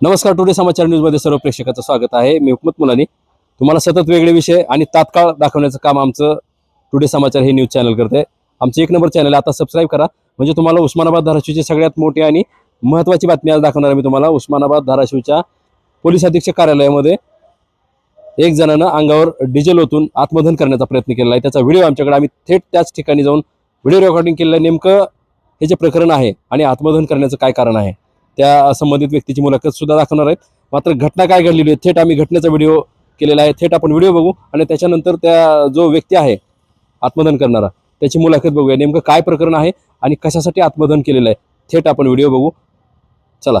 नमस्कार टुडे समाचार न्यूजमध्ये सर्व प्रेक्षकाचं स्वागत आहे. मी हुकमत मुलानी. तुम्हाला सतत वेगळे विषय आणि तात्काळ दाखवण्याचं काम आमचं टुडे समाचार हे न्यूज चॅनल करते. आमचं एक नंबर चॅनल आता सबस्क्राईब करा. म्हणजे तुम्हाला उस्मानाबाद धाराशिवची सगळ्यात मोठी आणि महत्त्वाची बातमी आज दाखवणार आहे मी तुम्हाला. उस्मानाबाद धाराशिवच्या पोलीस अधीक्षक कार्यालयामध्ये एक जणानं अंगावर डिझेल ओतून आत्मधन करण्याचा प्रयत्न केला आहे. त्याचा व्हिडिओ आमच्याकडे आम्ही थेट त्याच ठिकाणी जाऊन व्हिडिओ रेकॉर्डिंग केलेलं आहे. नेमकं हे जे प्रकरण आहे आणि आत्मधन करण्याचं काय कारण आहे त्या संबंधित व्यक्तीची मुलाखत सुद्धा दाखवणार आहेत. मात्र घटना काय घडलेली आहे थेट आम्ही घटनेचा व्हिडिओ केलेला आहे. थेट आपण व्हिडिओ बघू आणि त्याच्यानंतर त्या जो व्यक्ती आहे आत्मधन करणारा त्याची मुलाखत बघूया. नेमकं काय प्रकरण आहे आणि कशासाठी आत्मधन केलेलं आहे थेट आपण व्हिडिओ बघू. चला.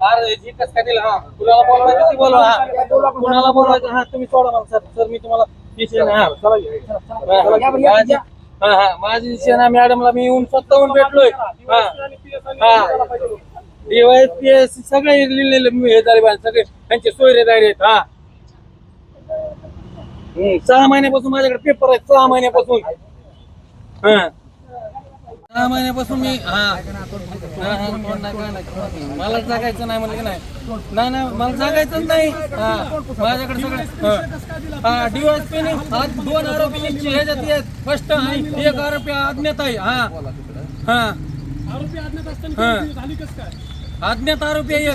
हा जी कस काय दिलं हा कुणाला बोलवायचं ते बोलवा हा कुणाला बोलवायचं हा तुम्ही सोडा मला सर सर मी तुम्हाला विषय नाही हा माझी- हा हा माझी सेना मॅडमला मी येऊन स्वतःहून भेटलोय हा हा एस सगळे लिहिलेले मी हे झाले सगळे त्यांचे सोयरेदारी आहेत हा सहा महिन्यापासून माझ्याकडे पेपर आहेत सहा महिन्यापासून हा. सहा महिन्यापासून मी हा. मला जागायचं नाही म्हणलं की नाही. नाही नाही मला जागायचंच नाही. हा माझ्याकडे सगळं हा. डीवायसपी आज दोन आरोपी ह्याच्यात आहेत. फर्स्ट आणि एक आरोपी अज्ञात आहे. हा. हा. आरोपी अज्ञात असताना हा. ती झाली कसं काय? अज्ञात आरोपी आहे.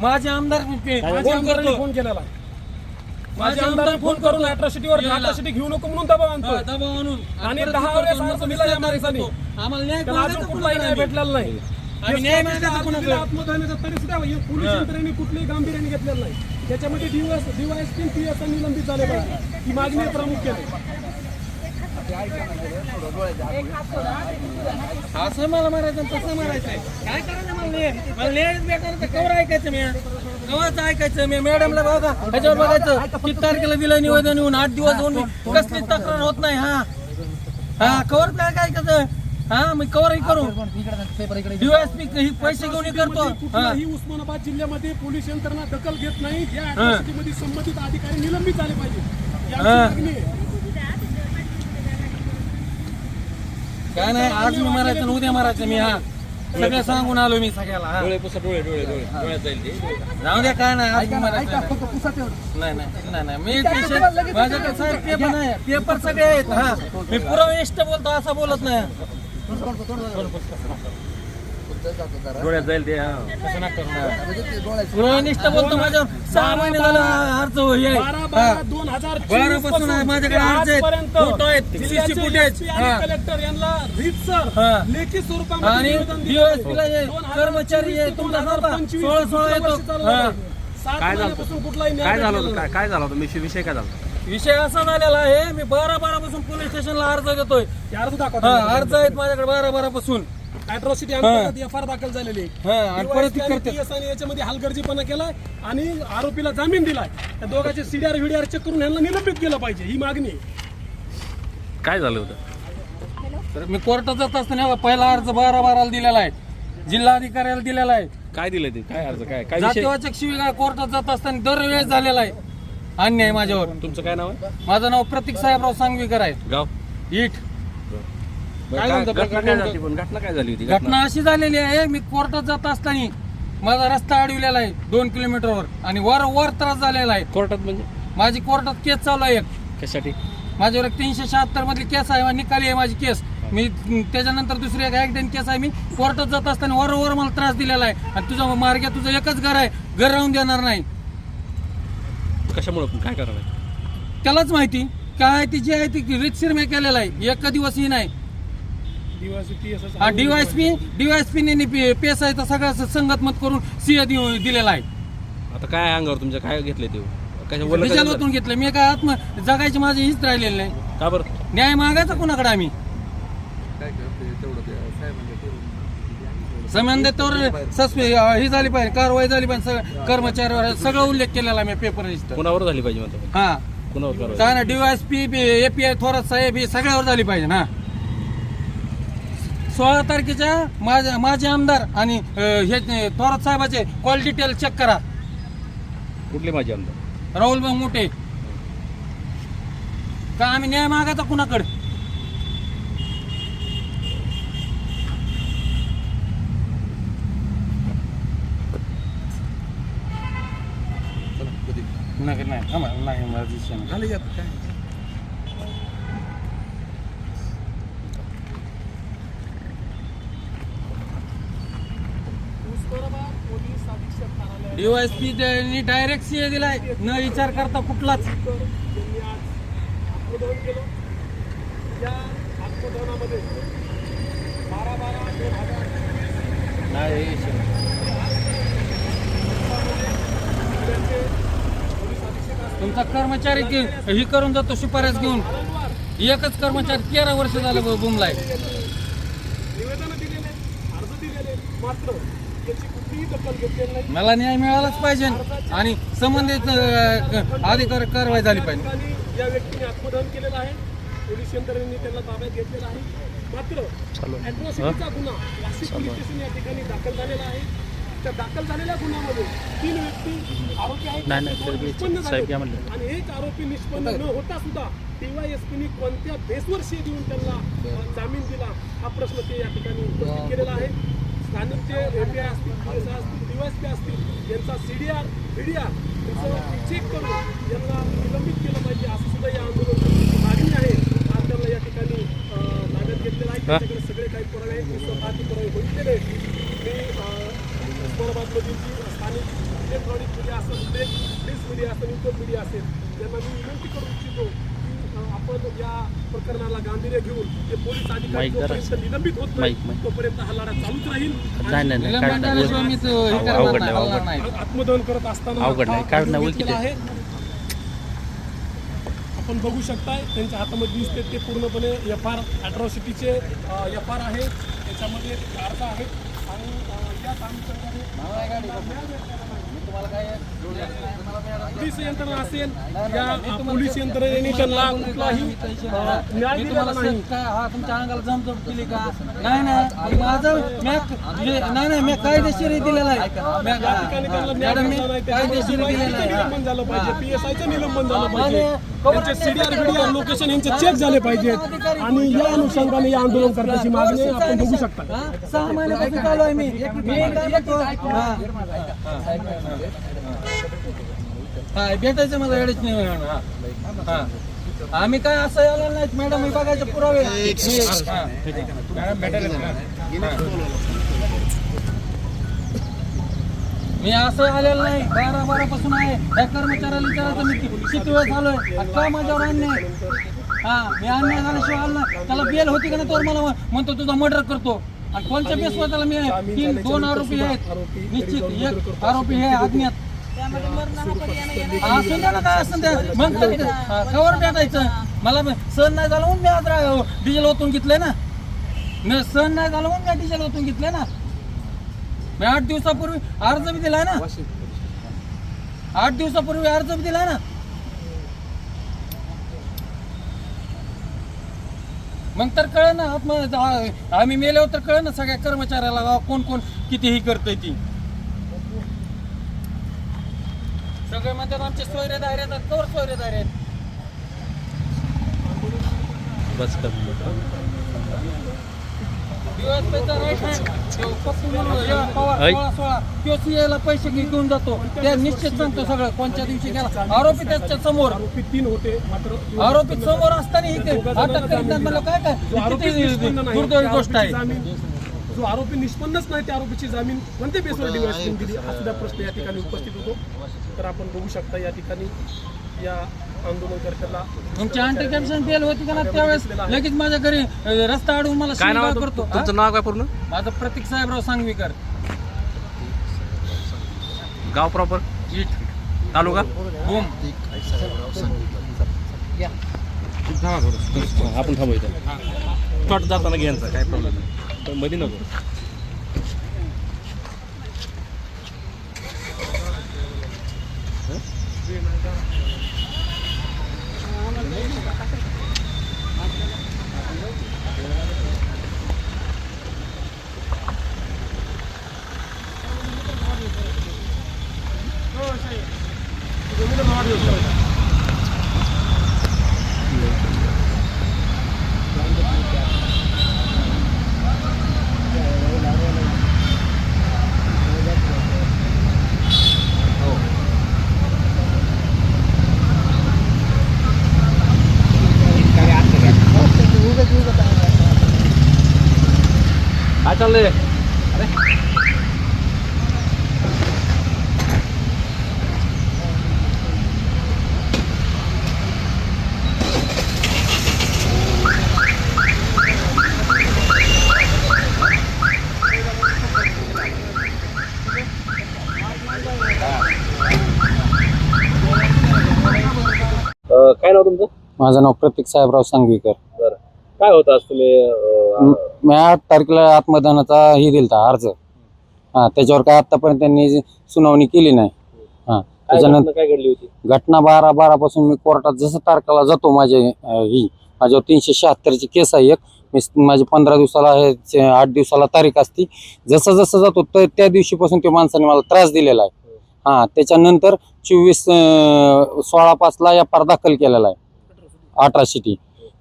माझे आमदार फोन केलेला माझे माझ्या आमदारांनी फोन करून अट्रॉसिटीवर याला. अट्रॉसिटी घेऊ नको म्हणून दबाव आणतो दबाव आणून आणि दहा वेळेस अर्ज दिला या माणसाने. आम्हाला न्याय त्याला अजून कुठलाही न्याय? भेटलेला नाही. आम्ही न्याय मागायचा तरी सुद्धा पोलीस यंत्रणेने गांभीर्याने घेतलेलं नाही. त्याच्यामध्ये डीवायस डीवायएसपी पीएस निलंबित झाले पाहिजे ही मागणी प्रामुख्याने. असं मला मारायचं तसं मारायचं काय करायचं मला मला बेकार कवर ऐकायचं मी कवरच ऐकायचं मी. मॅडमला बघा ह्याच्यावर बघायचं. किती तारखेला दिलं निवेदन येऊन? आठ दिवस होऊन कसली तक्रार होत नाही हा. हा कवर काय काय हा मी कवरही करू. डीएसपी ही पैसे घेऊन हे करतो. हा. कुठल्याही उस्मानाबाद जिल्ह्यामध्ये पोलीस यंत्रणा दखल घेत नाही. या atrocity मध्ये संबंधित अधिकारी निलंबित झाले पाहिजे. याची हा. मागणी आहे. काय नाही आज मी मारायचं आणि उद्या मारायचं मी हा. सगळं सांगून आलो मी सगळ्याला हा. जाऊ द्या काय नाही आज मी मारायचं नाही नाही नाही नाही. मी पेशंट माझ्याकडे सारे पेपर नाही पेपर सगळे आहेत हा. मी पुराविष्ट बोलतो असं बोलत नाही. डोळ्यात जाईल ते पुराविष्ट बोलतो माझ्यावर. सहा महिने झालं अर्ज दोन हजार बारा पासून माझ्याकडे अर्ज आहेत, फोटो आहेत. कलेक्टर यांना रीतसर. लेखी आणि कर्मचारी तुमचा सोळा- सोळा येतो. हा. काय झालं काय झालं होतं? काय काय झालं होतं? विषय विषय काय झाला? विषय असा झालेला आहे मी बारा बारा पासून पोलीस स्टेशनला अर्ज देतोय नाही. अर्ज दाखवा अर्ज आहेत माझ्याकडे बारा बारा पासून अॅट्रॉसिटी अंतर्गत एफ आर दाखल झालेली आहे. हा आणि परत DYSP याच्यामध्ये हलगर्जीपणा केलाय आणि आरोपीला जामीन दिलाय. त्या दोघांचे सीडीआर व्हीडीआर चेक करून यांना निलंबित केलं पाहिजे ही मागणी आहे. काय झालं होतं? तर मी कोर्टात जात असताना पहिला अर्ज बारा बाराला दिलेला आहे. जिल्हाधिकाऱ्याला दिलेला आहे. काय दिलं ते? काय अर्ज? काय काय विषय? जातीवाचक शिवीगाळ कोर्टात जात असताना दरवेळेस झालेला आहे. अन्याय माझ्यावर. तुमचं काय नाव आहे? माझं नाव प्रतीक साहेबराव सांगवीकर आहे. गाव? इट काय काय- म्हणतो घटना? काय झाली पण? घटना काय झाली होती? घटना? अशी झालेली आहे मी कोर्टात जात असताना माझा रस्ता अडविलेला आहे दोन किलोमीटरवर आणि वर वर त्रास झालेला आहे. कोर्टात म्हणजे? माझी कोर्टात केस चालू आहे एक. कशासाठी? माझ्यावर एक तीनशे शहात्तर मधली केस आहे निकाली आहे माझी केस. मी त्याच्यानंतर दुसरी एक ऍक्सिडेंट केस आहे मी कोर्टात जात असताना वर वर मला त्रास दिलेला आहे. आणि तुझा मार्ग तुझं एकच घर आहे घर राहून देणार नाही. कशामुळे काय करणार आहे? त्यालाच माहिती. काय ती जी आहे ती रितशीर मी केलेला आहे. एक दिवसही नाही. हा डीवायसपी डीवायसपी पेस आहे तर सगळं संगतमत करून सीए दिलेला आहे. आता काय आहे अंगावर तुमच्या काय घेतले ते? ओतून घेतलं? मी काय आत्म जगायची माझी हीच राहिलेली नाही. का बरं? न्याय मागायचा कोणाकडे आम्ही? ही झाली पाहिजे. कारवाई झाली पाहिजे. कर्मचाऱ्यावर सगळं उल्लेख केलेला आहे मी पेपर रजिस्टर कोणावर झाली पाहिजे म्हणतो हा. कोणावर? काय ना डीवायसपी एपीआय थोरात साहेब हे सगळ्यावर झाली पाहिजे ना. सोळा तारखेच्या माझे माझे आमदार आणि अं, हे थोरात साहेबाचे कॉल डिटेल चेक करा. कुठले माझे आमदार? राहुल भाऊ मोठे. का आम्ही न्याय मागायचा कुणाकडे? नाही? नाही थांबा, नाही मला. उस्मानाबाद पोलीस अधीक्षक डीवायसपी त्यांनी डायरेक्ट सीए दिलाय. न विचार करता कुठलाच. तुमचा कर्मचारी की- ही करून जातो शिफारस घेऊन. एकच कर्मचारी तेरा वर्ष झालं ब- बुमलाय. निवेदन दिलेले अर्ज दिलेले मात्र मला न्याय मिळालाच पाहिजे आणि संबंधित अधिकारी कारवाई झाली पाहिजे. या व्यक्तीने आत्मदहन केलेलं आहे. पोलीस यंत्रणेने त्यांना ताब्यात घेतलेला आहे. मात्र अॅट्रॉसिटीचा गुन्हा नाशिक पोलीस स्टेशन या ठिकाणी दाखल झालेला आहे. त्या दाखल झालेल्या गुन्ह्यामध्ये तीन व्यक्ती आरोपी आहेत. निष्पन्न झाले. आणि एक आरोपी निष्पन्न न होता सुद्धा डीवायएसपीनी कोणत्या बेसवर शे देऊन त्यांना जामीन दिला हा प्रश्न ते या ठिकाणी उपस्थित केलेला आहे. स्थानिक जे एपीआय असतील पीएसआय असतील डीवायएसपी असतील यांचा सीडीआर व्हीडीआर यांचं चेक करून यांना निलंबित केलं पाहिजे असं सुद्धा या आंदोलनाची मागणी आहे. आज त्यांना या ठिकाणी ताब्यात घेतलेलं आहे. त्यांच्याकडे सगळे काही पुरावे आहेत. मी स्वतः ते पुरावे बघितलेले आहेत. मी उस्मानाबादमधील जी स्थानिक इलेक्ट्रॉनिक मीडिया असेल प्रेस मीडिया असेल युट्यूब मीडिया असेल यांना मी विनंती करू इच्छितो आपण या प्रकरणाला गांभीर्य घेऊन जे पोलीस अधिकारी जोपर्यंत निलंबित होत नाही तोपर्यंत हा लढा चालूच राहील. तो हे आत्मदहन करत असताना आपण बघू शकताय त्यांच्या हातामध्ये दिसते ते पूर्णपणे एफ आर अॅट्रॉसिटीचे एफ आर आहे. त्याच्यामध्ये अर्ज आहे. आणि या अनुषंगाने पोलीस यंत्रणा असेल या पोलीस यंत्रणेने त्यांना कुठलाही न्याय तुम्हाला नाही. हा तुमच्या अंगाला जमजम केली का? नाही नाही. माझं मी- मी- नाही नाही मी कायदेशीर दिलेला आहे. मॅडम मी कायदेशीर दिलेला आहे. निलंबन झालं पाहिजे. पीएसआयचं निलंबन झालं पाहिजे. त्यांचे सीडीआर व्हिडिओ लोकेशन यांचे चेक झाले पाहिजेत आणि या अनुषंगाने या आंदोलन करण्याची मागणी. आपण बघू शकता हा? सहा महिन्यापासून चालू आहे मी मी काय म्हणतो? भेटायचं मला एवढेच नाही हा. हा. आम्ही काय असं आलेलं नाहीत मॅडम मी बघायचे पुरावे हा. मॅडम भेटायला मी असं आलेलं नाही. बारा बारा पासून आहे. या कर्मचाऱ्याला विचारायचं मी किती वेळ झालोय? का माझ्यावर अन्याय? हा मी अन्याय झाल्याशिवाय आला त्याला बेल होती का नाही तर मला म्हण- म्हणतो तुझा मर्डर करतो. आणि कोणत्या बेसवर त्याला मी तीन दोन आरोपी आहेत. निश्चित एक आरोपी हे अज्ञात असून द्या ना काय असून द्या. मग कवर भेटायचं मला सहन नाही झालं म्हणून मी आज डिझेल ओतून घेतलंय ना? न सहन नाही झालं म्हणून मी डिझेल ओतून घेतलंय ना? मी आठ दिवसापूर्वी अर्ज बी दिलाय ना। आठ दिवसापूर्वी अर्ज बी दिलाय ना। मग तर कळ ना आम्ही मेल्यावर तर कळ ना सगळ्या कर्मचाऱ्याला बा कोण कोण कितीही करतोय ती. सगळे म्हणतात आमचे सोयरेदार आहेत कवर सोयरेदार आहेत? बस कर सोळा, पैसे घेऊन जातो. त्या निश्चित सांगतो सगळं. कोणत्या दिवशी गेला? आरोपी त्याच्यासमोर. आरोपी तीन होते मात्र आरोपी समोर असताना इथे अटक करीत नाही मला काय काय? दुर्दैवी गोष्ट आहे? जो आरोपी निष्पन्नच नाही त्या आरोपीची जामीन कोणत्या बेसवर डिवाइस दिली हा सुद्धा प्रश्न या ठिकाणी उपस्थित होतो. तर आपण बघू शकता या ठिकाणी या आंदोलनकर्त्याला तुमची अँटी फेल होती का ना त्यावेळेस? लगेच माझ्या घरी रस्ता अडवून मला काय नाव शिवीगाळ करतो? तुमचं नाव काय पूर्ण? माझं प्रतीक साहेबराव सांगवीकर. गाव प्रॉपर? इट. तालुका? बोम आपण थांबू इथं. शॉर्ट जाताना घ्यायचा काय प्रॉब्लेम नाही. पण मध्ये नको. काय चाललंय काय नाव तुमचं? माझं नाव प्रतीक साहेबराव सांगवीकर. काय होतं आज तुम्ही अं, मी आठ तारखेला आत्मदानाचा हे दिलता अर्ज. हा त्याच्यावर काय आतापर्यंत त्यांनी सुनावणी केली नाही. हा काय त्याच्यानंतर घटना काय घडली होती? घटना बारा बारा पासून मी कोर्टात जसं तारखेला जातो माझे अं, ही माझ्यावर तीनशे शहात्तरची केस आहे एक. मी स- माझी पंधरा दिवसाला आहे चे- आठ दिवसाला तारीख असती. जसं जसं जातो तर त्या दिवशीपासून त्या माणसाने मला त्रास दिलेला आहे. हा त्याच्यानंतर चोवीस अं, सोळा पाचला एफ आर दाखल केलेला आहे. अठरा शिटी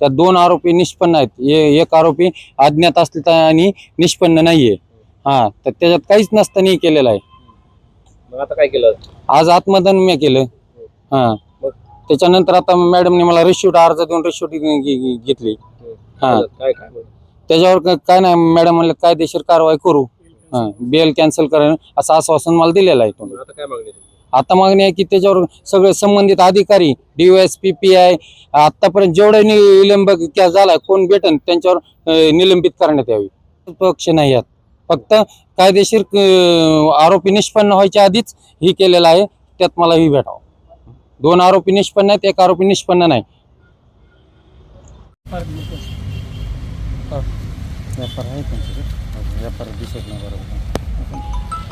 त्या दोन आरोपी निष्पन्न आहेत. ए- एक आरोपी अज्ञात असले आणि निष्पन्न नाहीये. हा तर त्याच्यात काहीच नसताना केलेलं आहे. मग आता काय केलं? आज आत्मदान मी केलं. हा? त्याच्यानंतर आता मॅडमने मला रिश्यूट अर्ज देऊन रिश्यूट घेतली. हा. काय काय बरं. त्याच्यावर क- काय नाही मॅडम म्हणलं कायदेशीर कारवाई करू. हा बेल कॅन्सल करेन असं आश्वासन मला दिलेलं आहे. तुम्ही मग आता काय मागणी आहे? आता मागणी आहे की त्याच्यावर सगळे संबंधित अधिकारी डीओएसपी पी आय आतापर्यंत जेवढे निलंब झाला झालाय कोण भेटन त्यांच्यावर निलंबित करण्यात यावी. पक्ष नाही यात. फक्त कायदेशीर आरोपी निष्पन्न व्हायच्या आधीच ही केलेलं आहे त्यात मला ही भेटावं. दोन आरोपी निष्पन्न आहेत एक आरोपी निष्पन्न नाही. व्यापार आहे व्यापार दिसत नाही बरोबर.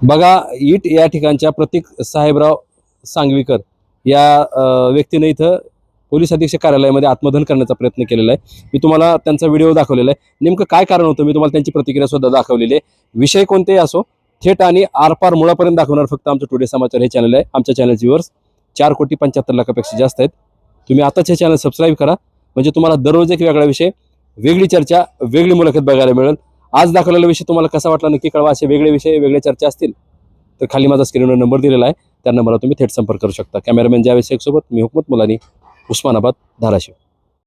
बघा इट या ठिकाणच्या प्रतीक साहेबराव सांगवीकर या व्यक्तीने इथं पोलीस अधीक्षक कार्यालयामध्ये आत्मदहन करण्याचा प्रयत्न केलेला आहे. मी तुम्हाला त्यांचा व्हिडिओ दाखवलेला आहे. नेमकं काय कारण होतं? मी तुम्हाला त्यांची प्रतिक्रिया सुद्धा दाखवलेली आहे. विषय कोणतेही असो थेट आणि आरपार मुळापर्यंत दाखवणार फक्त आमचं टुडे समाचार हे चॅनल आहे. आमच्या चॅनलचे व्ह्यूअर्स चार कोटी पंच्याहत्तर लाखापेक्षा जास्त आहेत. तुम्ही आताच हे चॅनल सबस्क्राईब करा. म्हणजे तुम्हाला दररोज एक वेगळा विषय वेगळी चर्चा वेगळी मुलाखत बघायला मिळेल. आज दाखवलेला विषय तुम्हाला कसा वाटला? नक्की कळवा. असे वेगळे विषय वेगळ्या चर्चा असतील तर खाली माझा स्क्रीनवर नंबर दिलेला आहे. त्या नंबरला तुम्ही थेट संपर्क करू शकता. कॅमेरामॅन जावेद शेख सोबत मी हुकमत मुलानी उस्मानाबाद धाराशिव.